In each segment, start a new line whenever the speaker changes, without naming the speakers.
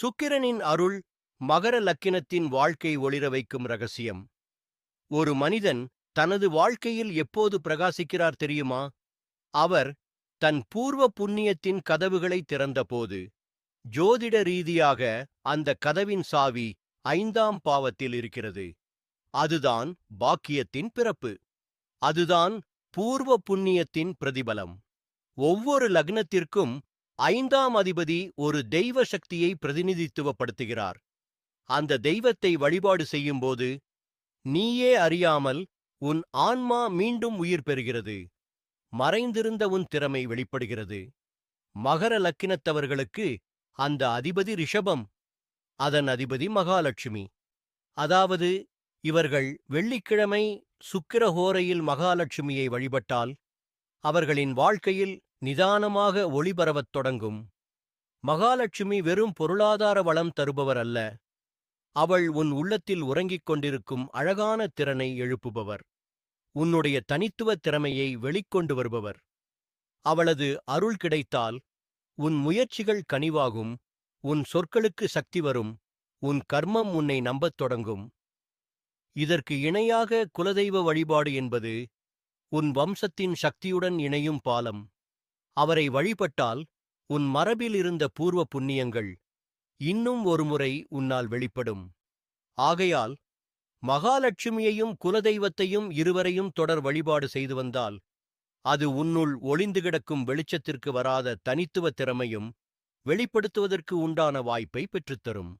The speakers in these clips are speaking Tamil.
சுக்கிரனின் அருள் மகர லக்கினத்தின் வாழ்க்கை ஒளிர வைக்கும் ரகசியம். ஒரு மனிதன் தனது வாழ்க்கையில் எப்போது பிரகாசிக்கிறார் தெரியுமா? அவர் தன் பூர்வ புண்ணியத்தின் கதவுகளை திறந்தபோது ஜோதிட ரீதியாக அந்த கதவின் சாவி ஐந்தாம் பாவத்தில் இருக்கிறது. அதுதான் பாக்கியத்தின் பிறப்பு. அதுதான் பூர்வ புண்ணியத்தின் பிரதிபலம். ஒவ்வொரு லக்னத்திற்கும் ஐந்தாம் அதிபதி ஒரு தெய்வ சக்தியை பிரதிநிதித்துவப்படுத்துகிறார். அந்த தெய்வத்தை வழிபாடு செய்யும்போது நீயே அறியாமல் உன் ஆன்மா மீண்டும் உயிர் பெறுகிறது. மறைந்திருந்த உன் திறமை வெளிப்படுகிறது. மகர லக்கினத்தவர்களுக்கு அந்த அதிபதி ரிஷபம். அதன் அதிபதி மகாலட்சுமி. அதாவது இவர்கள் வெள்ளிக்கிழமை சுக்கிரஹோரையில் மகாலட்சுமியை வழிபட்டால் அவர்களின் வாழ்க்கையில் நிதானமாக ஒளிபரவத் தொடங்கும். மகாலட்சுமி வெறும் பொருளாதார வளம் தருபவர் அல்ல அவள் உன் உள்ளத்தில் உறங்கிக் கொண்டிருக்கும் அழகான திறனை எழுப்புபவர். உன்னுடைய தனித்துவ திறமையை வெளிக்கொண்டு வருபவர். அவளது அருள் கிடைத்தால் உன் முயற்சிகள் கனிவாகும் உன் சொற்களுக்கு சக்தி வரும் உன் கர்மம் உன்னை நம்பத் தொடங்கும். இதற்கு இணையாக குலதெய்வ வழிபாடு என்பது உன் வம்சத்தின் சக்தியுடன் இணையும் பாலம். அவரை வழிபட்டால் உன் மரபில் இருந்த பூர்வ புண்ணியங்கள் இன்னும் ஒருமுறை உன்னால் வெளிப்படும். ஆகையால் மகாலட்சுமியையும் குலதெய்வத்தையும் இருவரையும் தொடர் வழிபாடு செய்து வந்தால் அது உன்னுள் ஒளிந்து கிடக்கும் வெளிச்சத்திற்கு வராத தனித்துவ திறமையும் வெளிப்படுத்துவதற்கு உண்டான வாய்ப்பை பெற்றுத்தரும்.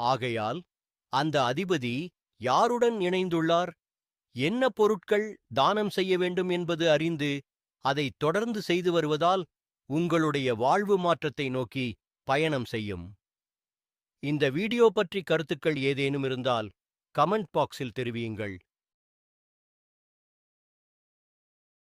ஆகையால் அந்த அதிபதி யாருடன் இணைந்துள்ளார்? என்ன பொருட்கள் தானம் செய்ய வேண்டும் என்பது அறிந்து அதை தொடர்ந்து செய்து வருவதால் உங்களுடைய வாழ்வு மாற்றத்தை நோக்கி பயணம் செய்யும். இந்த வீடியோ பற்றி கருத்துக்கள் ஏதேனும் இருந்தால் கமெண்ட் பாக்ஸில் தெரிவியுங்கள்.